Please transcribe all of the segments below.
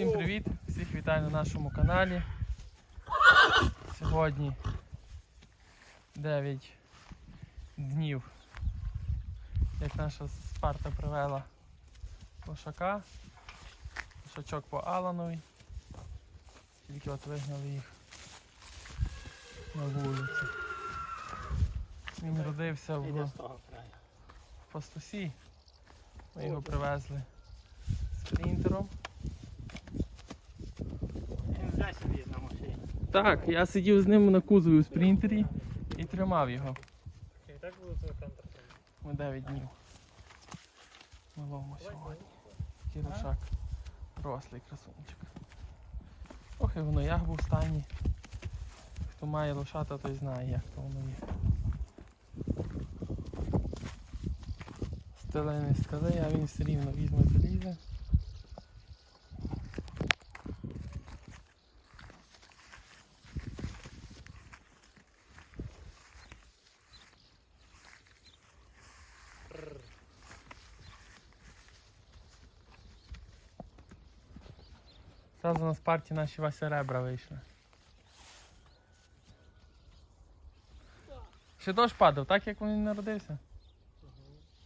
Всім привіт! Всіх вітаю на нашому каналі. Сьогодні 9 днів, як наша Спарта привела лошака. Лошачок по Аланові. Тільки от вигнали їх на вулицю. Він родився в з. Пастусі. Ми його привезли спринтером. Він вже сидить на машині. Так, я сидів з ним на кузові у спринтері і тримав його. І так було це контр. Ми 9 днів. Малому сьогодні. Такий лошак. Рослий красунчик. Ох, і воно як був в стані. Хто має лошата, той знає, як то воно є. Стели не а він все рівно візьме залізе. Зразу на спарті наші Вася ребра вийшли. Ще дощ падав, так як він народився.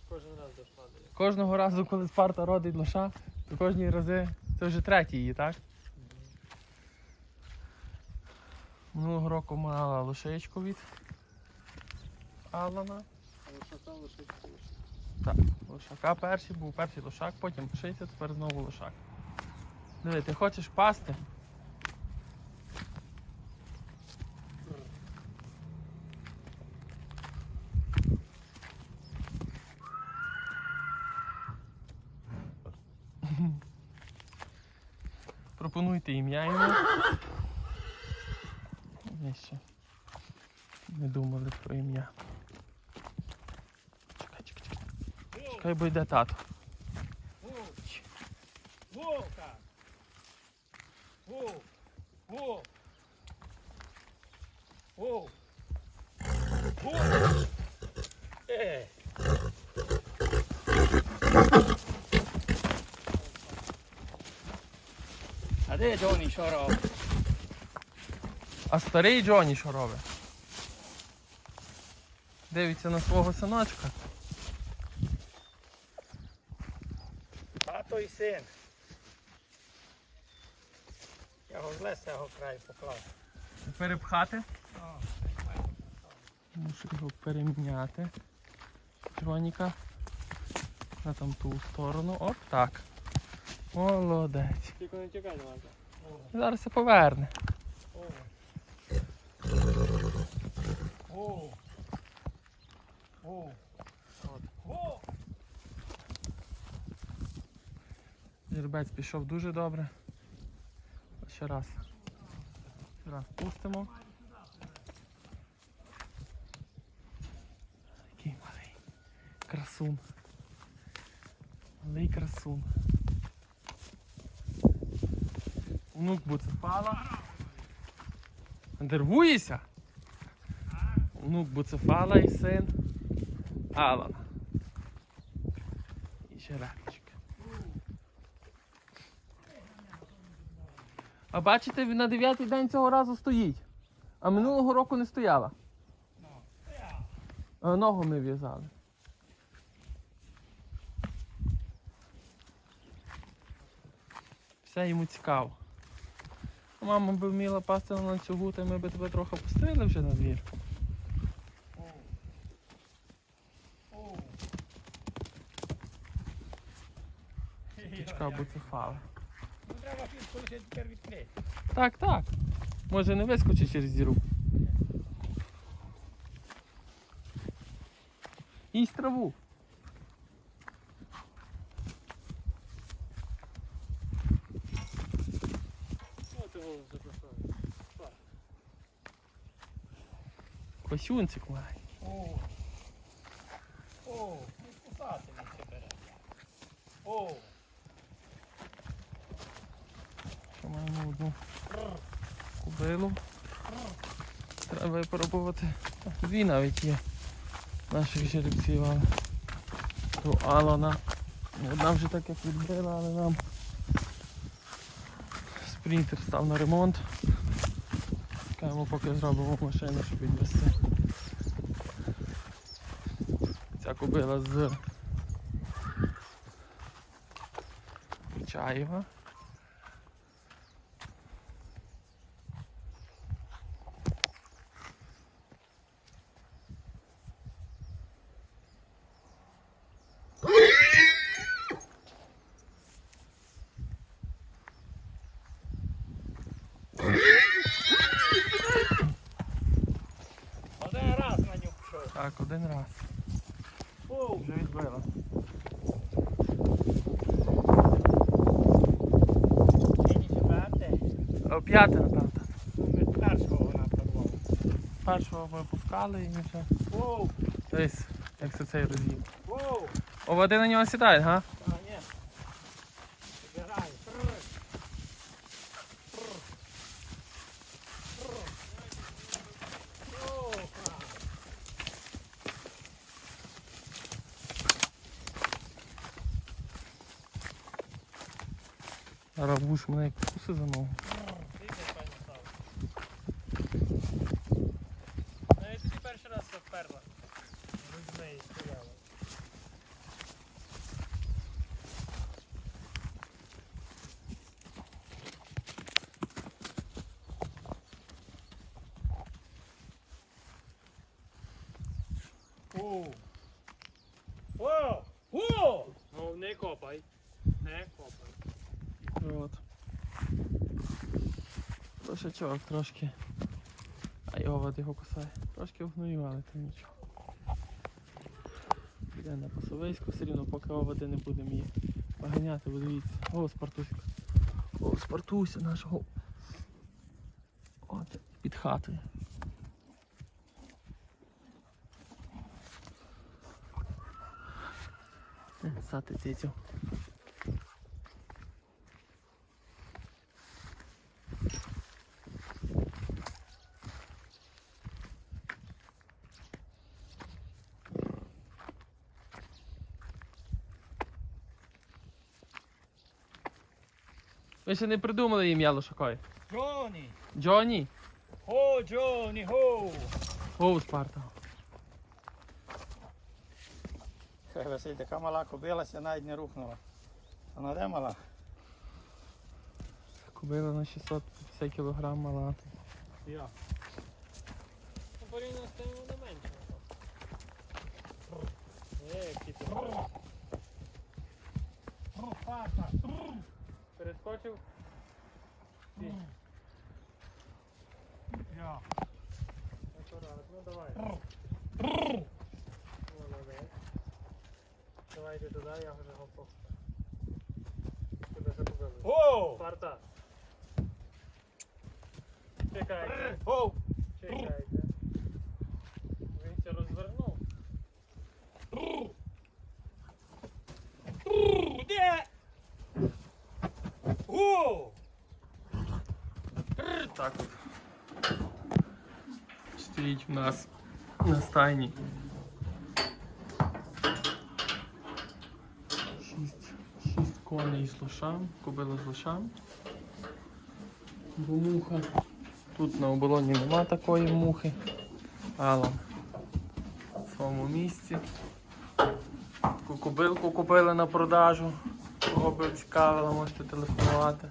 Кожен раз дощ падає. Кожного разу, коли Спарта родить лоша, то кожні рази це вже третій її, так? Минулого року мала лошечку від Алана. Що там лише Так, лошака перший був перший лошак, потім лошиця, тепер знову лошак. Диви, ти хочеш пасти? Пропонуйте ім'я йому. Ми ще не думали про ім'я. Чекай, чекай, чекай. Чекай, бо йде тато. Вовка! Вов! Вов! Вов! Вов! Е! А де Джоні що робить? А старий Джоні що робить? Дивиться на свого синочка. Тато і син. Я його зле з цього краю поклав. Перепхати. Мушу його переміняти. Джоніка. На там ту сторону. Оп, так. Молодець. Тільки не тікай, не. Зараз все поверне. О. О. О. Жеребець пішов дуже добре. Ще раз. Ще раз пустимо. Який малий. Красун. Малий красун. Внук буцефала. Нервуєшся? Внук буцефала і син Алана. І ще жеребчик. А бачите, він на дев'ятий день цього разу стоїть. А минулого року не стояла. А ногу ми в'язали. Все йому цікаво. Мама би вміла пасти на ланцюгу, то ми би тебе трохи пустили вже на двір. Птичка буцефала. Ну треба фішку лише тепер відкрити. Так, так. Може не вискочить через діру. Їсть траву. От його записали. Косюнцик має. О. О, не кусати не це бере. О. Ще маємо одну кубилу. Треба випробувати. Дві навіть є наших жеребців, але ту Алана. Одна вже так як відбила, але нам Спринтер став на ремонт. Чекаємо, поки зробимо машину, щоб відвести. Ця кобила з Чаєва. Один раз на нього пішов. Так, один раз. О, Вже відбила. О, П'яте, напевно. Ми першого вона порвала. Першого ми пускали і вже. Дивись, як це цей роз'їв. Воу! О, води на нього сідають, га? Зараз будеш мене як куси за ногу. Дивіться, пані стало. Навіть тоді перший раз це вперла. Ви з неї стояли. О! О! О! Ну не копай. Не копай. От. Лошачок трошки. А його його кусає. Трошки вгною, але то нічого. Піде на пасовисько, все рівно поки оводи не будемо її поганяти, бо дивіться. О, Спартуська. О, Спартуся нашого. От, під хатою. Е, Сати цицю. Ви ще не придумали ім'я лошакої. Джоні! Джоні? Хо, Джоні, хо! О, Спарта. Хай Василь, така мала кобилася, навіть не рухнула. Вона де мала? Кубила на 650 кг мала. Я. Ну, порівняно з тим вони менше. Е, які ти. Перескочив. Ти. Я. Аккурат, ну давай. Молодець. Давайте туди, я вже готов. Тебе закупили. О! Спарта. Чекайте. О! Чекайте. Він це розвернув. Де? О! Так от. Стоїть в нас на стайні. Шість, шість коней з лошам, кобила з лошам. Бо муха. Тут на оболоні нема такої мухи. Алла в своєму місці. Таку кобилку купили на продажу. Кого би цікавило, можете телефонувати.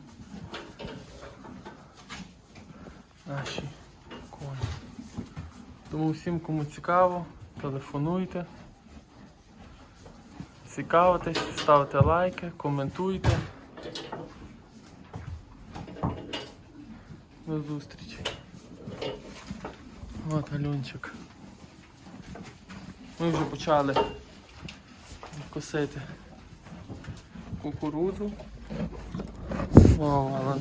Наші коні. Тому всім, кому цікаво, телефонуйте. Цікавитесь, ставте лайки, коментуйте. До зустрічі. От Альончик. Ми вже почали косити кукурудзу. О, але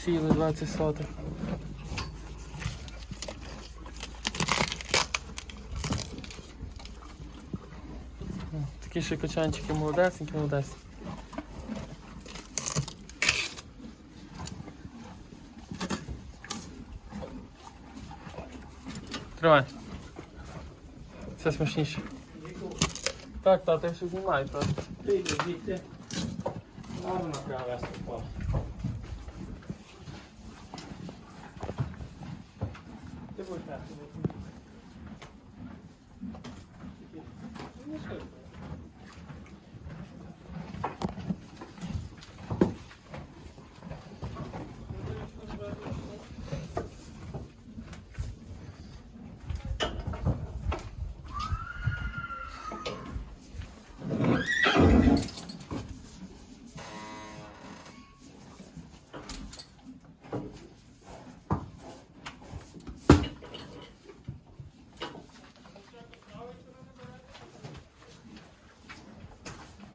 Посіяли 20 соток. Такі ще качанчики молодесенькі, молодесенькі. Тримай. Все смачніше. Так, та ти ще знімай просто. Ти йди звідти. Гарно треба вести vuelta.